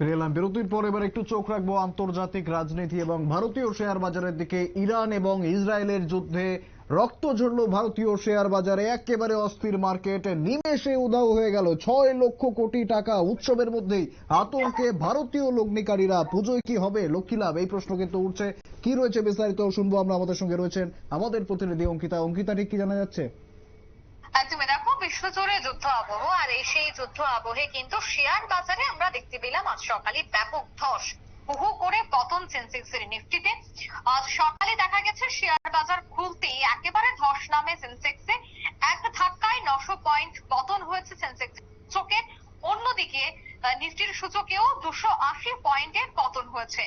ফিরে এলাম বিরতির পর এবার একটু চোখ রাখব আন্তর্জাতিক রাজনীতি এবং ভারতীয় শেয়ার বাজারের দিকে। ইরান এবং ইসরায়েলের যুদ্ধে রক্ত ঝরল ভারতীয় শেয়ার বাজারে। একেবারে অস্থির মার্কেট। নিমেষে উধাও হয়ে গেল। ছয় লক্ষ কোটি টাকা উৎসবের মধ্যেই আতঙ্কে ভারতীয় লগ্নিকারীরা। পুজোয় কি হবে? লক্ষ্মী লাভ? এই প্রশ্ন কিন্তু উঠছে। কি রয়েছে বিস্তারিত শুনব আমরা। আমাদের সঙ্গে রয়েছেন আমাদের প্রতিনিধি অঙ্কিতা। অঙ্কিতা, ঠিক কি জানা যাচ্ছে? দেখো বিশ্বজুড়ে যুদ্ধ আবহ, আর এই সেই যুদ্ধ আবহে কিন্তু শেয়ার বাজারে আমরা দেখতে পেলাম আজ সকালে ব্যাপক ধস। বহু করে পতন সেন্সেক্স এর নিফটিতে। আজ সকালে দেখা গেছে শেয়ার বাজার খুলতেই একেবারে ধস নামে সেন্সেক্সে। এক ধাক্কায় নশো পয়েন্ট পতন হয়েছে সেন্সেক্স সূচকে অন্যদিকে নিফটির সূচকেও দুশো আশি পয়েন্টের পতন হয়েছে।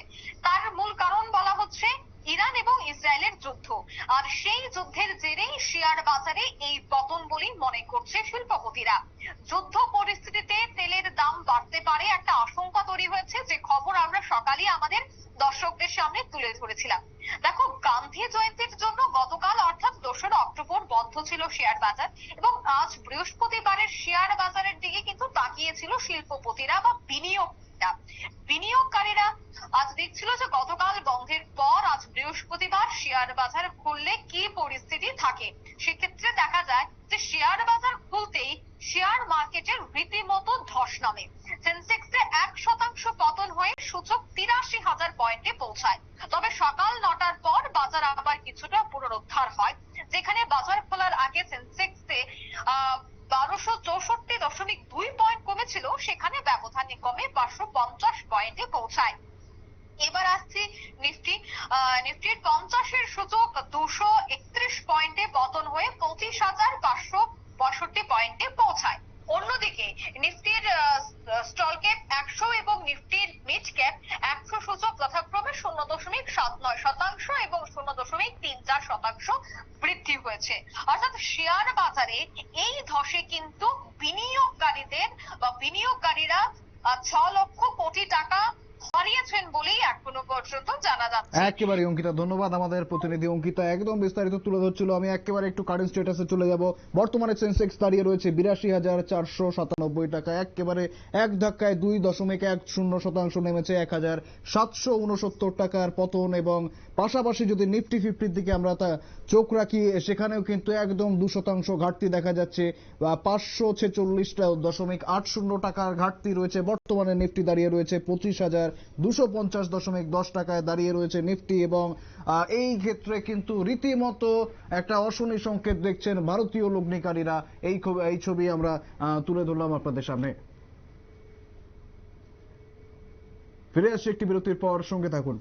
তার মূল কারণ বলা হচ্ছে ইরান এবং ইসরায়েলের যুদ্ধ। আর সেই যুদ্ধের জেরেই শেয়ার বাজারে এই পতন বলেই মনে করছে শিল্পপতিরা। যুদ্ধ পরিস্থিতিতে তেলের দাম বাড়তে পারে একটা আশঙ্কা তৈরি হয়েছে, যে খবর আমরা সকালে আমাদের দর্শকদের সামনে তুলে ধরেছিলাম। দেখো, গান্ধী জয়ন্তীর জন্য গতকাল অর্থাৎ দোসরা অক্টোবর বন্ধ ছিল শেয়ার বাজার এবং আজ বৃহস্পতিবারের শেয়ার বাজারের দিকে কিন্তু তাকিয়েছিল শিল্পপতিরা বা বিনিয়োগকারীরা। বিনিয়োগকারীরা আজ দেখছিল যে গতকাল আজ বৃহস্পতিবার শেয়ার বাজার খুললে কি পরিস্থিতি থাকে? সেক্ষেত্রে দেখা যায় যে শেয়ার বাজার খুলতেই শেয়ার মার্কেটের রীতিমতো ধস নামে। সেন্সেক্সে এক শতাংশ পতন হয়ে সূচক তিরাশি হাজার পয়েন্টে পৌঁছায়। তবে সকাল নটার পর বাজার আবার কিছুটা পুনরুদ্ধার হয়, যেখানে বাজার খোলার আগে সেন্সেক্সে বারোশো চৌষট্টি দশমিক দুই পয়েন্ট কমেছিল, সেখানে ব্যবধানে কমে পাঁচশো পঞ্চাশ পয়েন্টে পৌঁছায়। এবার আসছি নিফটি। নিফটির পঞ্চাশের সূচক দুশো একত্রিশ পয়েন্টে পতন হয়ে পঁচিশ হাজার পাঁচশো পঁয়ষট্টি পয়েন্টে পৌঁছায়। অন্যদিকে নিফটির স্টল ক্যাপ একশো এবং নিফটির মিড ক্যাপ একশো সূচক যথাক্রমে শূন্য দশমিক সাত নয় শতাংশ এবং শূন্য দশমিক তিন চার শতাংশ বৃদ্ধি হয়েছে। অর্থাৎ শেয়ার বাজারে এই ধসে কিন্তু বিনিয়োগকারীদের বা বিনিয়োগকারীরা ছ লক্ষ কোটি টাকা হারিয়েছেন বলেই এখনও পর্যন্ত জানা যাচ্ছে। একেবারে অঙ্কিতা, ধন্যবাদ আমাদের প্রতিনিধি। অঙ্কিতা, একদম বিস্তারিত তুলে ধরছিল। আমি একেবারে একটু কারেন্ট স্টেটাসে চলে যাব। বর্তমানে সেন্সেক্স দাঁড়িয়ে রয়েছে বিরাশি হাজার চারশো সাতানব্বই টাকা। একেবারে এক ধাক্কায় দুই দশমিক এক শূন্য শতাংশ নেমেছে এক হাজার সাতশো উনসত্তর টাকার পতন এবং পাশাপাশি যদি নিফটি ফিফটির দিকে আমরা তা চোখ রাখি, সেখানেও কিন্তু একদম দু শতাংশ ঘাটতি দেখা যাচ্ছে। পাঁচশো ছেচল্লিশটা দশমিক আট শূন্য টাকার ঘাটতি রয়েছে। বর্তমানে নিফটি দাঁড়িয়ে রয়েছে পঁচিশ হাজার দুশো পঞ্চাশ দশমিক দশ টাকায় দাঁড়িয়ে রয়েছে নিফটি এবং এই ক্ষেত্রে কিন্তু রীতিমতো একটা অশনি সংকেত দেখছেন ভারতীয় লগ্নিকারীরা। এই এই ছবি আমরা তুলে ধরলাম আপনাদের সামনে। ফিরে আসছি একটি বিরতির পর, সঙ্গে থাকুন।